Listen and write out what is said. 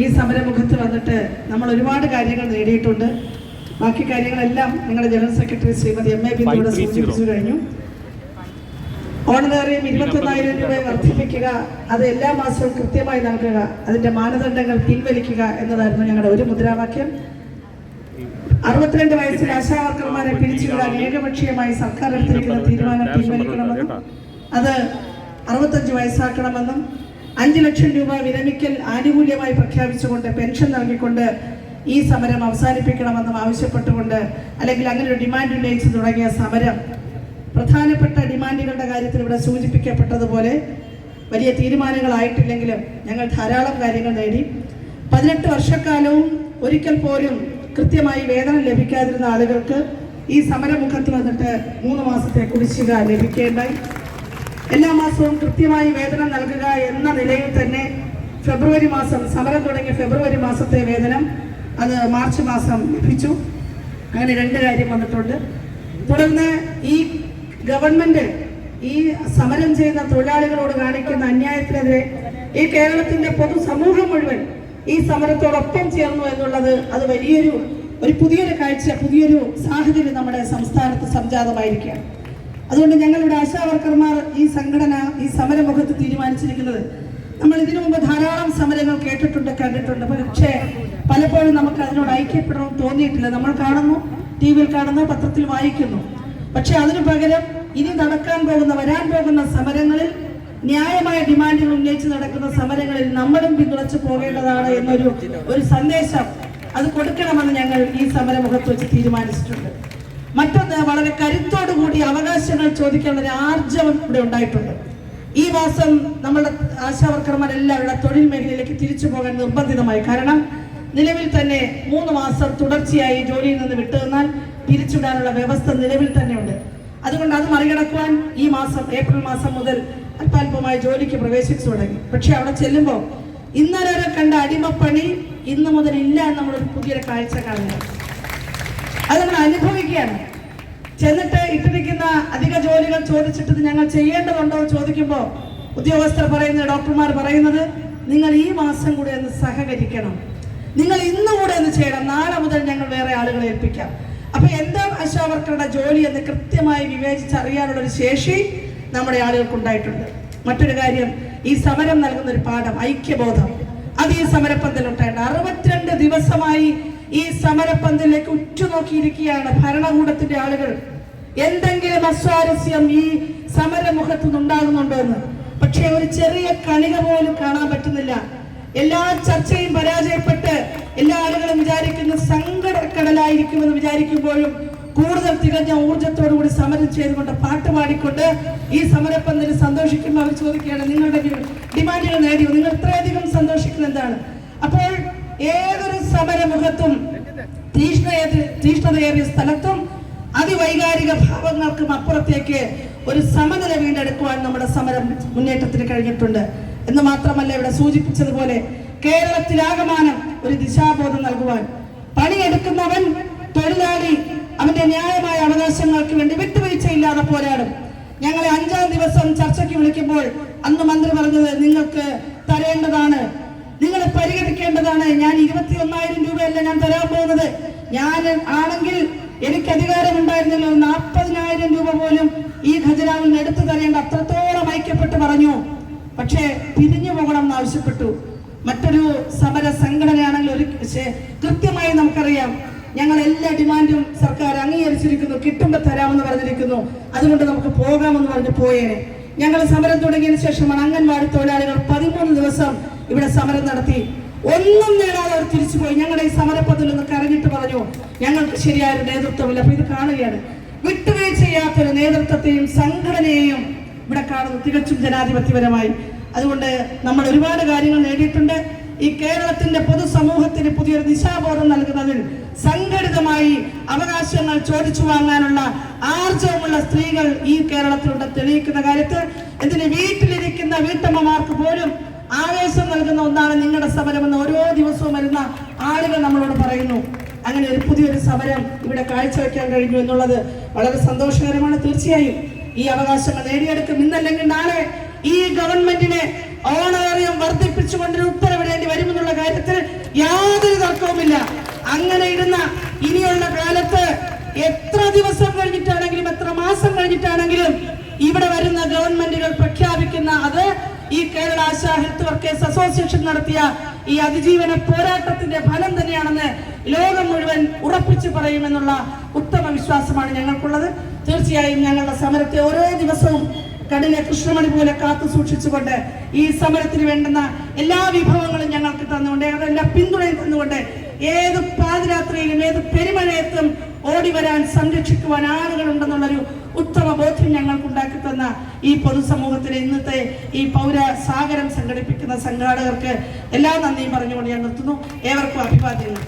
ഈ സമരമുഖത്ത് വന്നിട്ട് നമ്മൾ ഒരുപാട് കാര്യങ്ങൾ നേടിയിട്ടുണ്ട്. ബാക്കി കാര്യങ്ങളെല്ലാം നിങ്ങളുടെ general secretary Shrimati M A ബിന്ദുവിടെ സൂചിപ്പിച്ചു കഴിഞ്ഞു. ഓണറേറിയം ഇരുപത്തൊന്നായിരം രൂപ വർദ്ധിപ്പിക്കുക അത് എല്ലാ മാസവും കൃത്യമായി നൽകുക അതിന്റെ മാനദണ്ഡങ്ങൾ പിൻവലിക്കുക എന്നതായിരുന്നു ഞങ്ങളുടെ ഒരു മുദ്രാവാക്യം. അറുപത്തിരണ്ട് വയസ്സിൽ ആശാവർക്കർമാരെ പിരിച്ചുവിടാൻ ഏകപക്ഷീയമായി സർക്കാർ എടുത്തിരിക്കുന്ന തീരുമാനം പിൻവലിക്കണമെന്നും അത് അറുപത്തഞ്ച് വയസ്സാക്കണമെന്നും അഞ്ച് ലക്ഷം രൂപ വിരമിക്കൽ ആനുകൂല്യമായി പ്രഖ്യാപിച്ചുകൊണ്ട് പെൻഷൻ നൽകിക്കൊണ്ട് ഈ സമരം അവസാനിപ്പിക്കണമെന്നും ആവശ്യപ്പെട്ടുകൊണ്ട് അല്ലെങ്കിൽ അങ്ങനെ ഒരു ഡിമാൻഡ് ഉന്നയിച്ച് തുടങ്ങിയ സമരം പ്രധാനപ്പെട്ട ഡിമാൻഡുകളുടെ കാര്യത്തിൽ ഇവിടെ സൂചിപ്പിക്കപ്പെട്ടതുപോലെ വലിയ തീരുമാനങ്ങളായിട്ടില്ലെങ്കിലും ഞങ്ങൾ ധാരാളം കാര്യങ്ങൾ നേടി. പതിനെട്ട് വർഷക്കാലവും ഒരിക്കൽ പോലും കൃത്യമായി വേതനം ലഭിക്കാതിരുന്ന ആളുകൾക്ക് ഈ സമരമുഖത്ത് വന്നിട്ട് മൂന്ന് മാസത്തെ കുടിശ്ശിക ലഭിക്കേണ്ടായി. എല്ലാ മാസവും കൃത്യമായി വേതനം നൽകുക എന്ന നിലയിൽ തന്നെ ഫെബ്രുവരി മാസം സമരം തുടങ്ങിയ ഫെബ്രുവരി മാസത്തെ വേതനം അത് മാർച്ച് മാസം ലഭിച്ചു. അങ്ങനെ രണ്ട് കാര്യം വന്നിട്ടുണ്ട്. തുടർന്ന് ഈ ഗവൺമെന്റ് ഈ സമരം ചെയ്യുന്ന തൊഴിലാളികളോട് കാണിക്കുന്ന അന്യായത്തിനെതിരെ ഈ കേരളത്തിന്റെ പൊതുസമൂഹം മുഴുവൻ ഈ സമരത്തോടൊപ്പം ചേർന്നു എന്നുള്ളത് അത് വലിയൊരു ഒരു പുതിയൊരു കാഴ്ച പുതിയൊരു സാഹചര്യം നമ്മുടെ സംസ്ഥാനത്ത് സംജാതമായിരിക്കുകയാണ്. അതുകൊണ്ട് ഞങ്ങളുടെ ആശാവർക്കർമാർ ഈ സംഘടന ഈ സമരമുഖത്ത് തീരുമാനിച്ചിരിക്കുന്നത്. നമ്മൾ ഇതിനു മുമ്പ് ധാരാളം സമരങ്ങൾ കേട്ടിട്ടുണ്ട് കണ്ടിട്ടുണ്ട്. പക്ഷേ പലപ്പോഴും നമുക്ക് അതിനോട് ഐക്യപ്പെടണം തോന്നിയിട്ടില്ല. നമ്മൾ കാണുന്നു ടി വിയിൽ കാണുന്നു പത്രത്തിൽ വായിക്കുന്നു. പക്ഷെ അതിനു പകരം ഇനി നടക്കാൻ പോകുന്ന വരാൻ പോകുന്ന സമരങ്ങളിൽ ന്യായമായ ഡിമാൻഡുകൾ ഉന്നയിച്ച് നടക്കുന്ന സമരങ്ങളിൽ നമ്മളും പിന്തുണച്ചു പോകേണ്ടതാണ് എന്നൊരു ഒരു സന്ദേശം അത് കൊടുക്കണമെന്ന് ഞങ്ങൾ ഈ സമരമുഖത്ത് വെച്ച് തീരുമാനിച്ചിട്ടുണ്ട്. മറ്റൊന്ന് വളരെ കരുത്തോടു കൂടി അവകാശങ്ങൾ ചോദിക്കാനുള്ള ഒരു ആർജവം ഇവിടെ ഉണ്ടായിട്ടുണ്ട്. ഈ മാസം നമ്മുടെ ആശാവർക്കർമാരെല്ലാവരുടെ തൊഴിൽ മേഖലയിലേക്ക് തിരിച്ചു പോകാൻ നിർബന്ധിതമായി. കാരണം നിലവിൽ തന്നെ മൂന്ന് മാസം തുടർച്ചയായി ജോലിയിൽ നിന്ന് വിട്ടുനിന്നാൽ തിരിച്ചുവിടാനുള്ള വ്യവസ്ഥ നിലവിൽ തന്നെയുണ്ട്. അതുകൊണ്ട് അത് മറികടക്കുവാൻ ഈ മാസം ഏപ്രിൽ മാസം മുതൽ അല്പാൽപമായി ജോലിക്ക് പ്രവേശിച്ചു തുടങ്ങി. പക്ഷെ അവിടെ ചെല്ലുമ്പോൾ ഇന്നലെ കണ്ട അടിമപ്പണി ഇന്ന് മുതൽ ഇല്ല നമ്മളൊരു പുതിയൊരു കാഴ്ച കാണുന്നത് അത് നമ്മൾ അനുഭവിക്കുകയാണ്. ചെന്നിട്ട് ഇട്ടിരിക്കുന്ന അധിക ജോലികൾ ചോദിച്ചിട്ട് ഞങ്ങൾ ചെയ്യേണ്ടതുണ്ടോ ചോദിക്കുമ്പോൾ ഉദ്യോഗസ്ഥർ പറയുന്നത് ഡോക്ടർമാർ പറയുന്നത് നിങ്ങൾ ഈ മാസം കൂടെ ഒന്ന് സഹകരിക്കണം. നിങ്ങൾ ഇന്ന് കൂടെ ഒന്ന് ചെയ്യണം. നാളെ മുതൽ ഞങ്ങൾ വേറെ ആളുകളെ ഏൽപ്പിക്കാം. അപ്പൊ എന്താ ആശാവർക്കറുടെ ജോലി എന്ന് കൃത്യമായി വിവേചിച്ചറിയാനുള്ള ഒരു ശേഷി നമ്മുടെ ആളുകൾക്ക് ഉണ്ടായിട്ടുണ്ട് മറ്റൊരു കാര്യം ഈ സമരം നൽകുന്ന ഒരു പാഠം ഐക്യബോധം. അത് ഈ സമരപ്പന്തലുണ്ടായിട്ടുണ്ട് അറുപത്തിരണ്ട് ദിവസമായി ഈ സമരപ്പന്തലിലേക്ക് ഉറ്റുനോക്കിയിരിക്കുകയാണ് ഭരണകൂടത്തിന്റെ ആളുകൾ. എന്തെങ്കിലും അസ്വാരസ്യം ഈ സമരമുഖത്തു നിന്നുണ്ടാകുന്നുണ്ടോ എന്ന്? പക്ഷെ ഒരു ചെറിയ കണിക പോലും കാണാൻ പറ്റുന്നില്ല. എല്ലാ ചർച്ചയും പരാജയപ്പെട്ട് എല്ലാ ആളുകളും വിചാരിക്കുന്ന സങ്കടക്കടലായിരിക്കുമെന്ന് വിചാരിക്കുമ്പോഴും കൂടുതൽ തികഞ്ഞ ഊർജത്തോടു കൂടി സമരം ചെയ്തുകൊണ്ട് പാട്ട് പാടിക്കൊണ്ട് ഈ സമരപ്പന്തിൽ സന്തോഷിക്കുമ്പോൾ അവർ ചോദിക്കുകയാണ്. നിങ്ങളുടെ ഡിമാൻഡുകൾ നേടിയോ? നിങ്ങൾ ഇത്രയധികം സന്തോഷിക്കുന്നത് എന്താണ്? അപ്പോൾ ഏതൊരു സമരമുഖത്തും തീഷ്ണയേറി തീഷ്ണതയേറിയ സ്ഥലത്തും അതിവൈകാരിക ഭാവങ്ങൾക്കും അപ്പുറത്തേക്ക് ഒരു സമനില വീണ്ടെടുക്കുവാൻ നമ്മുടെ സമരം മുന്നേറ്റത്തിന് കഴിഞ്ഞിട്ടുണ്ട്. എന്ന് മാത്രമല്ല ഇവിടെ സൂചിപ്പിച്ചതുപോലെ കേരളത്തിലാകമാനം ഒരു ദിശാബോധം നൽകുവാൻ. പണിയെടുക്കുന്നവൻ തൊഴിലാളി അവന്റെ ന്യായമായ അവകാശങ്ങൾക്ക് വേണ്ടി വിട്ടുവീഴ്ചയില്ലാതെ പോരാടും. ഞങ്ങളെ അഞ്ചാം ദിവസം ചർച്ചയ്ക്ക് വിളിക്കുമ്പോൾ അന്ന് മന്ത്രി പറഞ്ഞത് നിങ്ങൾക്ക് തരേണ്ടതാണ്. നിങ്ങൾ പരിഗണിക്കേണ്ടതാണ്. ഞാൻ ഇരുപത്തി ഒന്നായിരം രൂപയല്ല ഞാൻ തരാൻ പോകുന്നത്. ഞാൻ ആണെങ്കിൽ എനിക്ക് അധികാരമുണ്ടായിരുന്നല്ലോ. നാൽപ്പതിനായിരം രൂപ പോലും ഈ ഖജനാവിൽ നിന്ന് എടുത്തു തരേണ്ട അത്രത്തോളം ഐക്യപ്പെട്ട് പറഞ്ഞു. പക്ഷേ പിരിഞ്ഞു പോകണം എന്ന് ആവശ്യപ്പെട്ടു. മറ്റൊരു സമര സംഘടനയാണെങ്കിൽ ഒരു കൃത്യമായി നമുക്കറിയാം. ഞങ്ങൾ എല്ലാ ഡിമാൻഡും സർക്കാർ അംഗീകരിച്ചിരിക്കുന്നു. കിട്ടുമ്പോൾ തരാമെന്ന് പറഞ്ഞിരിക്കുന്നു. അതുകൊണ്ട് നമുക്ക് പോകാമെന്ന് പറഞ്ഞ് പോയേനെ. ഞങ്ങൾ സമരം തുടങ്ങിയതിനു ശേഷമാണ് അംഗൻവാടി തൊഴിലാളികൾ പതിമൂന്ന് ദിവസം ഇവിടെ സമരം നടത്തി. ഒന്നും നേടാതെ അവർ തിരിച്ചു പോയി. ഞങ്ങളുടെ ഈ സമരപ്പത്തിൽ നിന്ന് കരഞ്ഞിട്ട് പറഞ്ഞു ഞങ്ങൾക്ക് ശരിയായ ഒരു നേതൃത്വമില്ല. അപ്പൊ ഇത് കാണുകയാണ്. വിട്ടുവീഴ്ചയാത്തൊരു നേതൃത്വത്തെയും സംഘടനയെയും ഇവിടെ കാണുന്നു. തികച്ചും ജനാധിപത്യപരമായി. അതുകൊണ്ട് നമ്മൾ ഒരുപാട് കാര്യങ്ങൾ നേടിയിട്ടുണ്ട്. ഈ കേരളത്തിന്റെ പൊതുസമൂഹത്തിന് പുതിയൊരു ദിശാബോധം നൽകുന്നതിൽ സംഘടിതമായി അവകാശങ്ങൾ ചോദിച്ചു വാങ്ങാനുള്ള ആർജവമുള്ള സ്ത്രീകൾ ഈ കേരളത്തിലുണ്ട്. തെളിയിക്കുന്ന കാര്യത്തിൽ ഇതിന് വീട്ടിലിരിക്കുന്ന വീട്ടമ്മമാർക്ക് പോലും ആവേശം നൽകുന്ന ഒന്നാണ് നിങ്ങളുടെ സമരം സമരമെന്ന് ഓരോ ദിവസവും വരുന്ന ആളുകൾ നമ്മളോട് പറയുന്നു. അങ്ങനെ ഒരു പുതിയൊരു സമരം ഇവിടെ കാഴ്ചവെക്കാൻ കഴിഞ്ഞു എന്നുള്ളത് വളരെ സന്തോഷകരമാണ് തീർച്ചയായും. ഈ അവകാശങ്ങൾ നേടിയെടുക്കും. ഇന്നല്ലെങ്കിൽ നാളെ ഈ ഗവൺമെന്റിനെ ഓണറേറിയം വർദ്ധിപ്പിച്ചുകൊണ്ടൊരു ഉത്തരവിടേണ്ടി വരുമെന്നുള്ള കാര്യത്തിൽ യാതൊരു തർക്കവുമില്ല. അങ്ങനെ ഇരുന്ന ഇനിയുള്ള കാലത്ത് എത്ര ദിവസം കഴിഞ്ഞിട്ടാണെങ്കിലും എത്ര മാസം കഴിഞ്ഞിട്ടാണെങ്കിലും ഇവിടെ വരുന്ന ഗവൺമെന്റുകൾ പ്രഖ്യാപിക്കുന്ന ഈ കേരള ഹെൽത്ത് വർക്കേഴ്സ് അസോസിയേഷൻ നടത്തിയ ഈ അതിജീവന പോരാട്ടത്തിന്റെ ഫലം തന്നെയാണെന്ന് ലോകം മുഴുവൻ ഉറപ്പിച്ചു പറയുമെന്നുള്ള ഉത്തമ വിശ്വാസമാണ് ഞങ്ങൾക്കുള്ളത്. തീർച്ചയായും ഞങ്ങളുടെ സമരത്തെ ഓരോ ദിവസവും കഠിന കൃഷ്ണമണി പോലെ കാത്തു സൂക്ഷിച്ചുകൊണ്ട് ഈ സമരത്തിന് വേണ്ടുന്ന എല്ലാ വിഭവങ്ങളും ഞങ്ങൾക്ക് തന്നുകൊണ്ട് ഞങ്ങളുടെ എല്ലാ പിന്തുണയും തന്നുകൊണ്ട് ഏത് പാതിരാത്രിയിലും ഏത് പെരുമഴയത്തും ഓടി വരാൻ സംരക്ഷിക്കുവാൻ ആളുകളുണ്ടെന്നുള്ളൊരു ഉത്തമ ബോധ്യം ഞങ്ങൾക്ക് ഉണ്ടാക്കി തന്ന ഈ പൊതുസമൂഹത്തിലെ ഇന്നത്തെ ഈ പൗര സാഗരം സംഘടിപ്പിക്കുന്ന സംഘാടകർക്ക് എല്ലാ നന്ദിയും പറഞ്ഞുകൊണ്ട് ഞാൻ നിർത്തുന്നു. ഏവർക്കും അഭിവാദ്യങ്ങൾ.